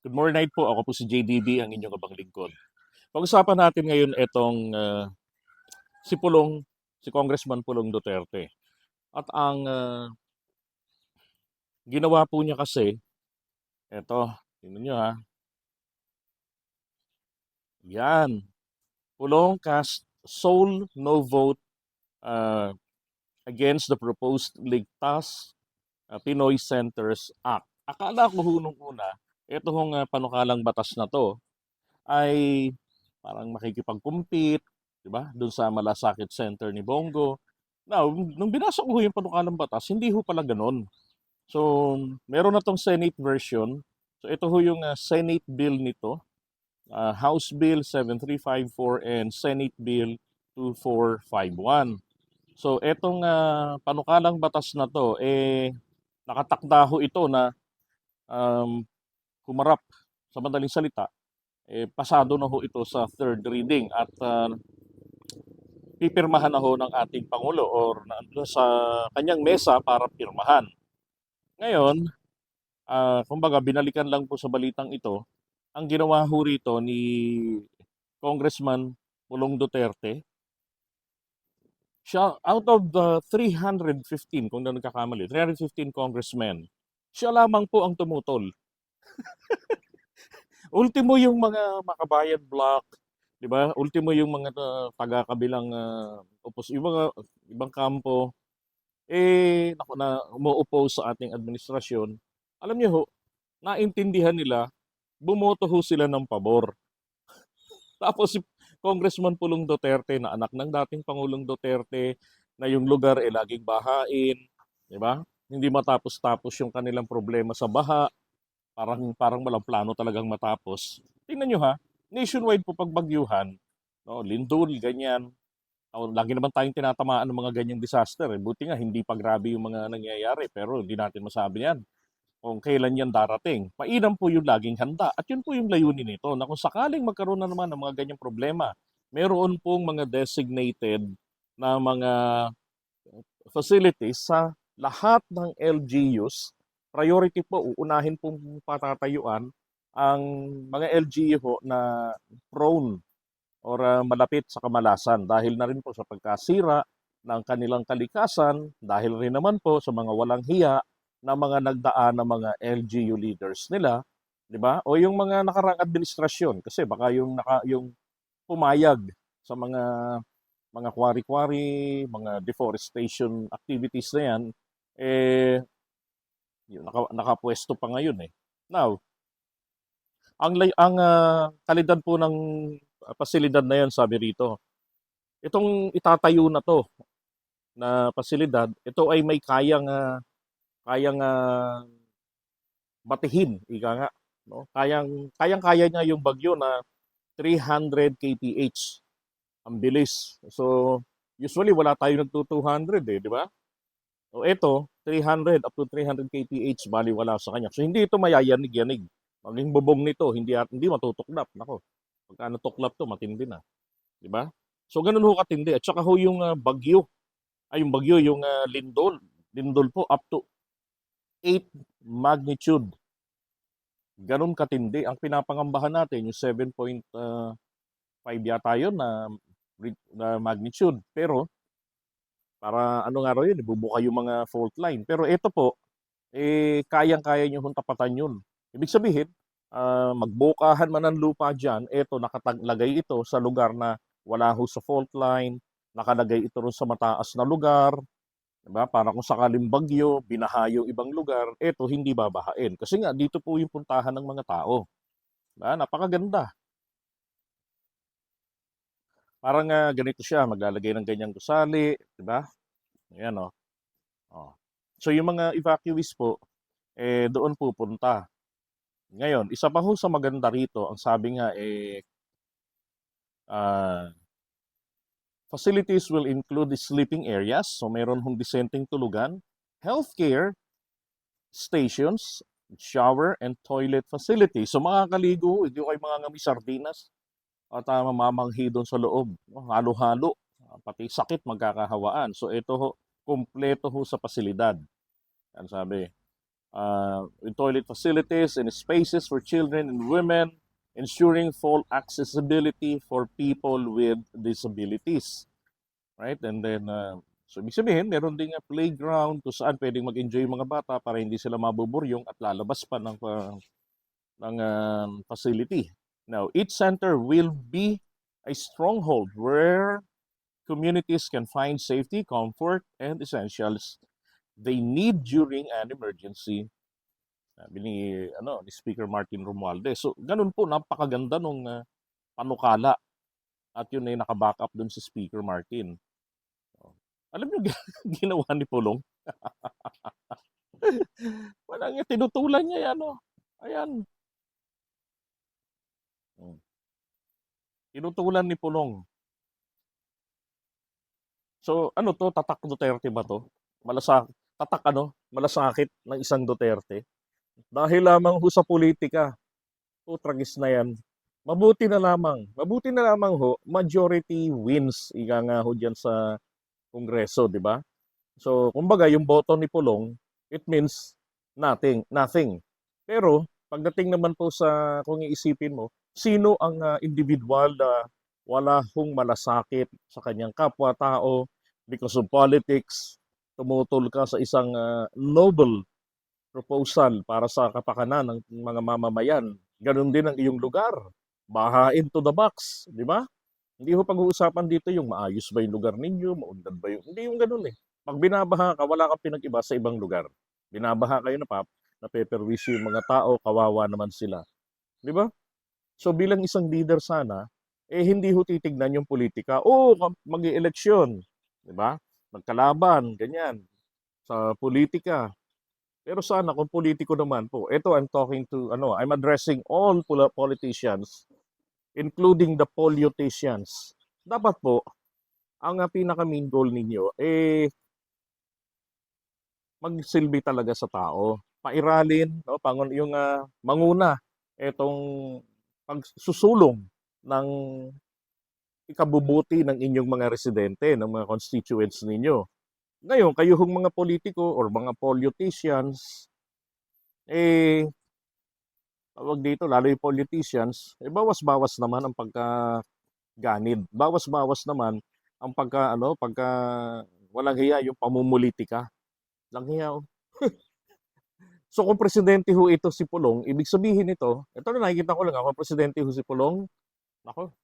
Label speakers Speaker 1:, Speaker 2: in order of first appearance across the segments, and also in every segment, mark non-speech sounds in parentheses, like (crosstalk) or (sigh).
Speaker 1: Good morning night po. Ako po si JDB, ang inyong abang lingkod. Pag-usapan natin ngayon itong ah, si Pulong, si Congressman Pulong Duterte. At ang ah, ginawa po niya kasi, eto, tingnan nyo ha. Yan. Pulong cast sole no vote ah, against the proposed Ligtas ah, Pinoy Centers Act. Akala ko ho una, ito hong ah, panukalang batas na to ay parang makikipag-compete, di ba? Doon sa Malasakit Center ni Bongo. Now, nung binasa ko yung panukalang batas, hindi ho pala ganun. So, meron na tong Senate version. So, ito ho yung ah, Senate bill nito. Ah, House Bill 7354 and Senate Bill 2451. So, etong ah, panukalang batas na to, eh, nakatakda ho ito na um, humarap sa madaling salita, eh, pasado na ho ito sa third reading at ah, pipirmahan na ho ng ating Pangulo or sa kanyang mesa para pirmahan. Ngayon, ah, kumbaga binalikan lang po sa balitang ito, ang ginawa ho rito ni Congressman Pulong Duterte, siya out of the 315, kung na nagkakamali, 315 congressmen, siya lamang po ang tumutol. (laughs) Ultimo yung mga makabayan block, 'di ba? Ultimo yung mga ah, taga-kabilang uh, opos yung mga ibang kampo eh naku, na umu-oppose sa ating administrasyon. Alam niyo ho, naintindihan nila, bumoto ho sila ng pabor. (laughs) Tapos si Congressman Pulong Duterte na anak ng dating Pangulong Duterte na yung lugar ay laging bahain, 'di ba? Hindi matapos-tapos yung kanilang problema sa baha. Parang parang walang plano talagang matapos. Tingnan niyo ha, nationwide po pagbagyuhan, no, lindol ganyan. Oh, lagi naman tayong tinatamaan ng mga ganyang disaster. Eh. Buti nga hindi pa grabe yung mga nangyayari pero hindi natin masabi yan kung kailan yan darating. Mainam po yung laging handa. At yun po yung layunin nito na kung sakaling magkaroon na naman ng mga ganyang problema, meron pong mga designated na mga facilities sa lahat ng LGUs. Priority po, uunahin pong patatayuan ang mga LGU na prone or ah, malapit sa kamalasan dahil na rin po sa pagkasira ng kanilang kalikasan, dahil rin naman po sa mga walang hiya na mga nagdaan ng mga LGU leaders nila, 'di ba? O yung mga nakarang administrasyon kasi baka yung naka yung pumayag sa mga mga quarry-quarry, mga deforestation activities na 'yan eh yun, naka, nakapwesto pa ngayon eh. Now, ang ang ah, kalidad po ng ah, pasilidad na 'yan sabi rito. Itong itatayo na to na pasilidad, ito ay may kayang ah, kayang ah, batihin, ika nga, no? Kayang kayang-kaya niya yung bagyo na 300 kph ang bilis. So, usually wala tayong nagto 200 eh, di ba? O ito, 300 up to 300 kph bali wala sa kanya. So hindi ito mayayanig-yanig. Maging bubong nito, hindi hindi matutuklap. Nako. Pagka natuklap to, matindi na. Di ba? So ganun ho katindi. At saka ho yung ah, bagyo. Ay yung bagyo, yung ah, lindol. Lindol po up to 8 magnitude. Ganun katindi. Ang pinapangambahan natin, yung 7.5 yata yun na, na magnitude. Pero, para ano nga raw yun, ibubuka yung mga fault line. Pero ito po, eh, kayang-kaya nyo hong tapatan yun. Ibig sabihin, ah, magbukahan man ng lupa dyan, ito, nakatlagay ito sa lugar na wala ho sa fault line, nakalagay ito rin sa mataas na lugar, Diba? Para kung sakaling bagyo, binaha yung ibang lugar, eto hindi babahain. Kasi nga, dito po yung puntahan ng mga tao. Diba? Napakaganda. Parang nga ganito siya, maglalagay ng ganyang gusali, di ba? Ayan o. Oh. So yung mga evacuees po, eh, doon pupunta. Ngayon, isa pa ho sa maganda rito, ang sabi nga eh, ah, facilities will include sleeping areas, so meron hong disenteng tulugan, healthcare stations, shower and toilet facilities. So makakaligo, hindi kayo mga ngami sardinas at uh, mamamanghi doon sa loob. Halo-halo, pati sakit magkakahawaan. So ito ho, kumpleto ho sa pasilidad. Yan sabi. uh, with toilet facilities and spaces for children and women, ensuring full accessibility for people with disabilities. Right? And then, uh, so ibig sabihin, meron ding uh, playground kung saan pwedeng mag-enjoy mga bata para hindi sila mabuburyong at lalabas pa ng, uh, ng uh, facility. Now, each center will be a stronghold where communities can find safety, comfort, and essentials they need during an emergency. Sabi ni, ano, ni Speaker Martin Romualdez. So, ganun po, napakaganda nung uh, panukala. At yun ay nakaback up dun si Speaker Martin. Alam niyo, (laughs) ginawa ni Pulong? (laughs) Walang niya, tinutulan niya yan, oh. Ayan. Tinutulan ni Pulong. So, ano to? Tatak Duterte ba to? Malasa, tatak ano? Malasakit ng isang Duterte. Dahil lamang ho sa politika. O, tragis na yan. Mabuti na lamang. Mabuti na lamang ho, majority wins. Ika nga ho dyan sa Kongreso, di ba? So, kumbaga, yung boto ni Pulong, it means nothing. Nothing. Pero, pagdating naman po sa, kung iisipin mo, sino ang uh, individual na wala hong malasakit sa kanyang kapwa-tao because of politics, tumutol ka sa isang uh, noble proposal para sa kapakanan ng mga mamamayan. Ganon din ang iyong lugar. Bahain to the box, di ba? Hindi ho pag-uusapan dito yung maayos ba yung lugar ninyo, maundad ba yung... Hindi yung ganun eh. Pag binabaha ka, wala kang pinag-iba sa ibang lugar. Binabaha kayo na pap, napeperwisyo yung mga tao, kawawa naman sila. Di ba? So bilang isang leader sana, eh hindi ho titignan yung politika. Oo, oh, mag-eleksyon, 'di ba? Magkalaban, ganyan sa politika. Pero sana kung politiko naman po, ito I'm talking to ano, I'm addressing all politicians including the politicians. Dapat po ang uh, pinaka main goal ninyo eh magsilbi talaga sa tao. Pairalin, no, pangon yung uh, manguna etong pagsusulong ng ikabubuti ng inyong mga residente, ng mga constituents ninyo. Ngayon, kayo hong mga politiko or mga politicians, eh, tawag dito, lalo yung politicians, eh, bawas-bawas naman ang pagkaganid. Bawas-bawas naman ang pagka, ano, pagka walang hiya yung pamumulitika. Lang hiya, oh. (laughs) So kung presidente ho ito si Pulong, ibig sabihin nito, ito na nakikita ko lang ako, presidente ho si Pulong, nako.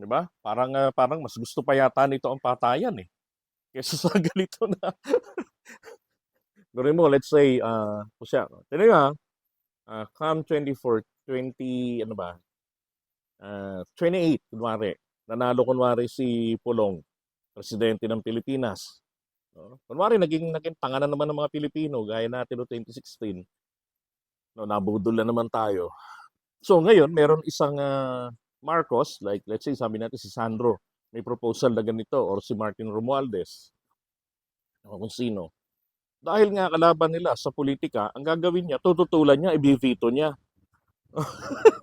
Speaker 1: 'Di ba? Parang uh, parang mas gusto pa yata nito ang patayan eh. Kaysa sa (laughs) ganito na. Gawin mo, let's say, uh, o siya, tinan nga, uh, come 24, 20, ano ba, uh, 28, kunwari, nanalo kunwari si Pulong, presidente ng Pilipinas. No? Kunwari, naging, naging tanga na naman ng mga Pilipino, gaya natin no 2016. No, nabudol na naman tayo. So ngayon, meron isang uh, Marcos, like let's say sabi natin si Sandro, may proposal na ganito, or si Martin Romualdez, o kung sino. Dahil nga kalaban nila sa politika, ang gagawin niya, tututulan niya, i-veto niya. (laughs)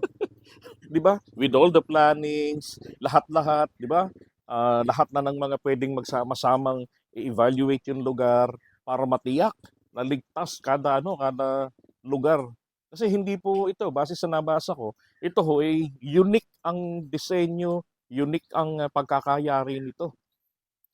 Speaker 1: 'Di ba? With all the plannings, lahat-lahat, 'di ba? Uh, lahat na ng mga pwedeng magsama-samang i-evaluate yung lugar para matiyak na ligtas kada ano, kada lugar. Kasi hindi po ito, base sa nabasa ko, ito ho ay unique ang disenyo, unique ang pagkakayari nito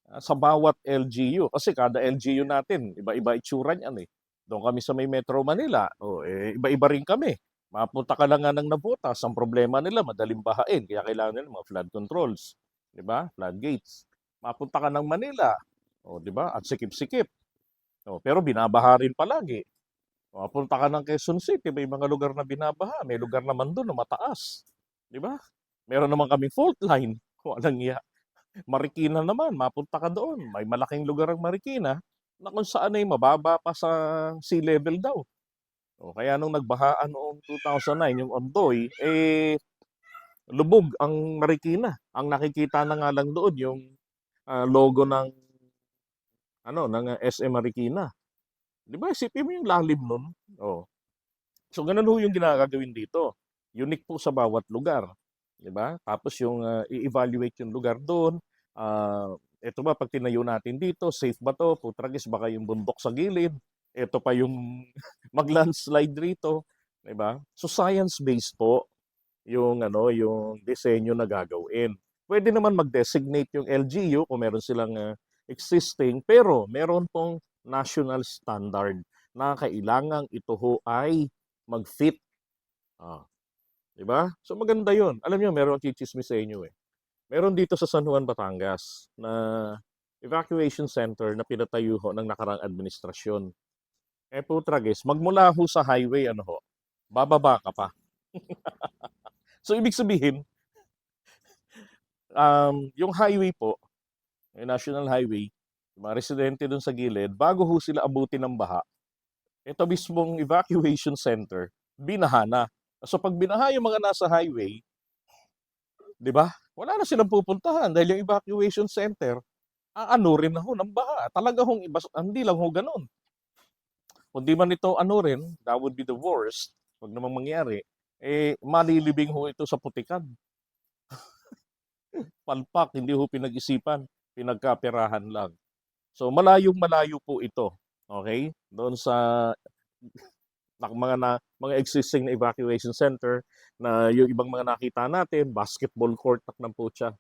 Speaker 1: uh, sa bawat LGU. Kasi kada LGU natin, iba-iba itsura niyan eh. Doon kami sa may Metro Manila, oh, eh, iba-iba rin kami. Mapunta ka lang nga ng nabutas, ang problema nila, madaling bahain, kaya kailangan nila mga flood controls, di ba? Flood gates. Mapunta ka ng Manila, oh, di ba? At sikip-sikip. Oh, pero binabaha rin palagi. Mapunta ka ng Quezon City, may mga lugar na binabaha, may lugar naman doon na mataas. Di ba? Meron naman kaming fault line. (laughs) Walang iya. Marikina naman, mapunta ka doon. May malaking lugar ang Marikina na kung saan ay mababa pa sa sea level daw. O, kaya nung nagbahaan noong 2009, yung Ondoy, eh, lubog ang Marikina. Ang nakikita na nga lang doon yung uh, logo ng ano, ng SM Marikina. Di ba? Isipin mo yung lalim nun. Oh. So, ganun ho yung ginagagawin dito. Unique po sa bawat lugar. Di ba? Tapos yung uh, i-evaluate yung lugar doon. Uh, ito ba, pag tinayo natin dito, safe ba to? Putragis, baka yung bundok sa gilid. ito pa yung (laughs) mag-landslide rito, 'di ba? So science-based po yung ano, yung disenyo na gagawin. Pwede naman mag-designate yung LGU kung meron silang ah, existing, pero meron pong national standard na kailangang ito ho ay mag-fit. Ah, 'di ba? So maganda 'yun. Alam niyo, meron chichismis sa inyo eh. Meron dito sa San Juan, Batangas na evacuation center na pinatayo ho ng nakarang administrasyon. Eh putragis, magmula ho sa highway ano ho, bababa ka pa. (laughs) so ibig sabihin, um, yung highway po, yung national highway, yung mga residente dun sa gilid, bago ho sila abutin ng baha, ito mismong evacuation center, binaha na. So pag binaha yung mga nasa highway, di ba? Wala na silang pupuntahan dahil yung evacuation center, aano rin na ho ng baha. Talaga hong iba, hindi lang ho ganun. Kung di man ito ano rin, that would be the worst. Huwag namang mangyari. Eh, malilibing ho ito sa putikan. (laughs) Palpak, hindi ho pinag-isipan. Pinagkaperahan lang. So, malayong malayo po ito. Okay? Doon sa (laughs) mga na, mga existing na evacuation center na yung ibang mga nakita natin, basketball court tak ng putya.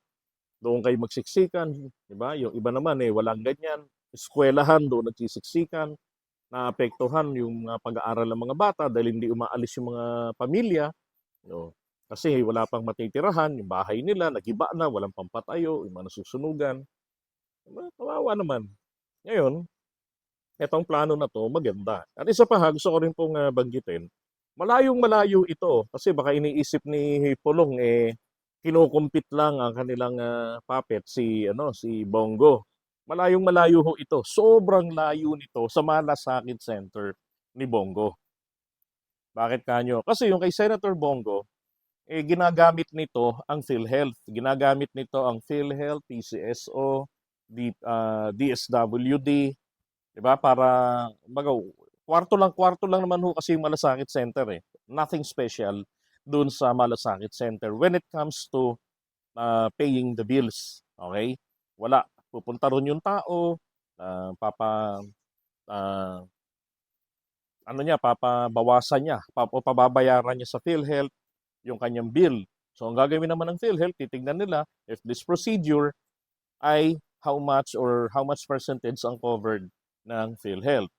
Speaker 1: Doon kayo magsiksikan, di ba? Yung iba naman eh walang ganyan. Eskwelahan doon nagsisiksikan, naapektuhan yung mga pag-aaral ng mga bata dahil hindi umaalis yung mga pamilya. No? Kasi wala pang matitirahan, yung bahay nila, nagiba na, walang pampatayo, yung mga nasusunugan. Kawawa naman. Ngayon, etong plano na to maganda. At isa pa ha, gusto ko rin pong ah, banggitin, malayong malayo ito kasi baka iniisip ni Pulong eh kinukumpit lang ang kanilang ah, puppet si ano si Bongo. Malayong malayo ho ito. Sobrang layo nito sa Malasakit Center ni Bongo. Bakit kanyo? Kasi yung kay Senator Bongo, eh, ginagamit nito ang PhilHealth. Ginagamit nito ang PhilHealth, PCSO, D, ah, DSWD, 'di ba? Para baga kwarto lang kwarto lang naman ho kasi yung Malasakit Center eh. Nothing special doon sa Malasakit Center when it comes to uh, paying the bills. Okay? Wala. Pupunta ron yung tao, ah, papa ah, ano niya, papabawasan niya, pap- o pababayaran niya sa PhilHealth yung kanyang bill. So ang gagawin naman ng PhilHealth, titignan nila if this procedure ay how much or how much percentage ang covered ng PhilHealth.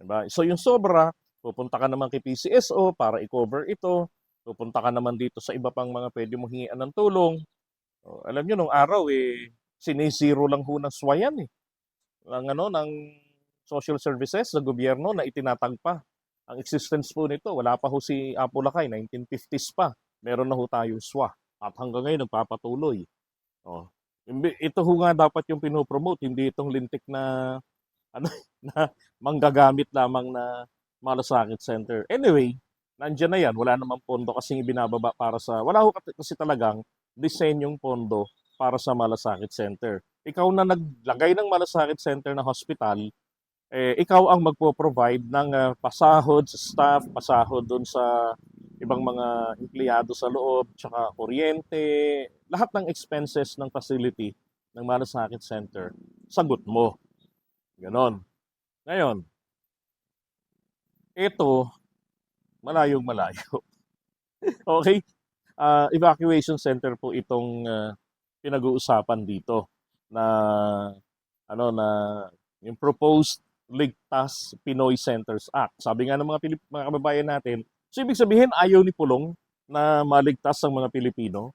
Speaker 1: Diba? So yung sobra, pupunta ka naman kay PCSO para i-cover ito. Pupunta ka naman dito sa iba pang mga pwede mong hingian ng tulong. O, alam nyo, nung araw, eh, sinisiro lang ho ng swayan eh. Ng, ano, ng social services sa gobyerno na itinatagpa. Ang existence po nito, wala pa ho si Apo Lakay, 1950s pa. Meron na ho tayong SWA. At hanggang ngayon, nagpapatuloy. Oh. Ito ho nga dapat yung pinopromote, hindi itong lintik na (laughs) ano na manggagamit lamang na malasakit center. Anyway, nandiyan na yan. Wala namang pondo kasi ibinababa para sa... Wala ho kasi talagang disenyong pondo para sa malasakit center. Ikaw na naglagay ng malasakit center na hospital, eh, ikaw ang magpo-provide ng ah, pasahod sa staff, pasahod doon sa ibang mga empleyado sa loob, tsaka kuryente, lahat ng expenses ng facility ng malasakit center, sagot mo. Ganon. Ngayon, ito, malayong malayo. (laughs) okay? Ah, evacuation center po itong ah, pinag-uusapan dito na ano na yung proposed Ligtas Pinoy Centers Act. Sabi nga ng mga Pilip, mga kababayan natin, so ibig sabihin ayaw ni Pulong na maligtas ang mga Pilipino.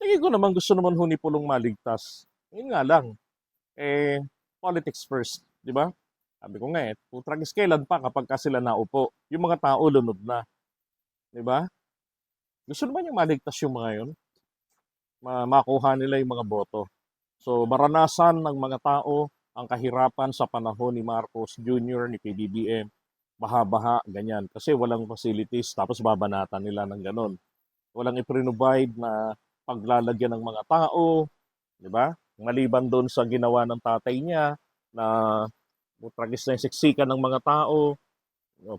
Speaker 1: Tingin ko naman gusto naman ho ni Pulong maligtas. Yun nga lang. Eh, politics first, di ba? Sabi ko nga eh, putragis kailan pa kapag ka sila naupo. Yung mga tao lunod na. Di ba? Gusto naman yung maligtas yung mga yun. Ma- makuha nila yung mga boto. So, maranasan ng mga tao ang kahirapan sa panahon ni Marcos Jr., ni PBBM, baha-baha, ganyan. Kasi walang facilities, tapos babanatan nila ng ganon. Walang i-provide na paglalagyan ng mga tao, di ba? Maliban doon sa ginawa ng tatay niya, na tragis na yung siksikan ng mga tao.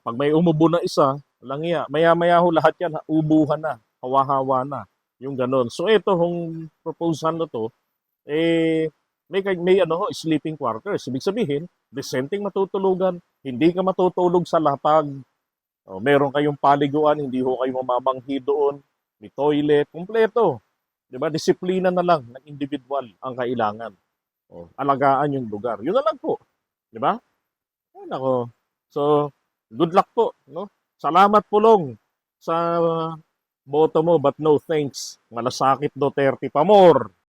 Speaker 1: Pag may umubo na isa, lang iya, maya-maya ho lahat yan, ubuhan na, hawa-hawa na, yung ganon. So ito, hong proposal na to, eh, may, may ano sleeping quarters. Ibig sabihin, dissenting matutulugan, Hindi ka matutulog sa lapag. O, meron kayong paliguan, hindi ho kayo mamamanghi doon. May toilet, kumpleto. 'Di ba? Disiplina na lang ng individual ang kailangan. O, alagaan yung lugar. Yun na lang po. 'Di ba? Ay, nako. So, good luck po, no? Salamat pulong sa boto mo but no thanks. Malasakit Duterte pa more.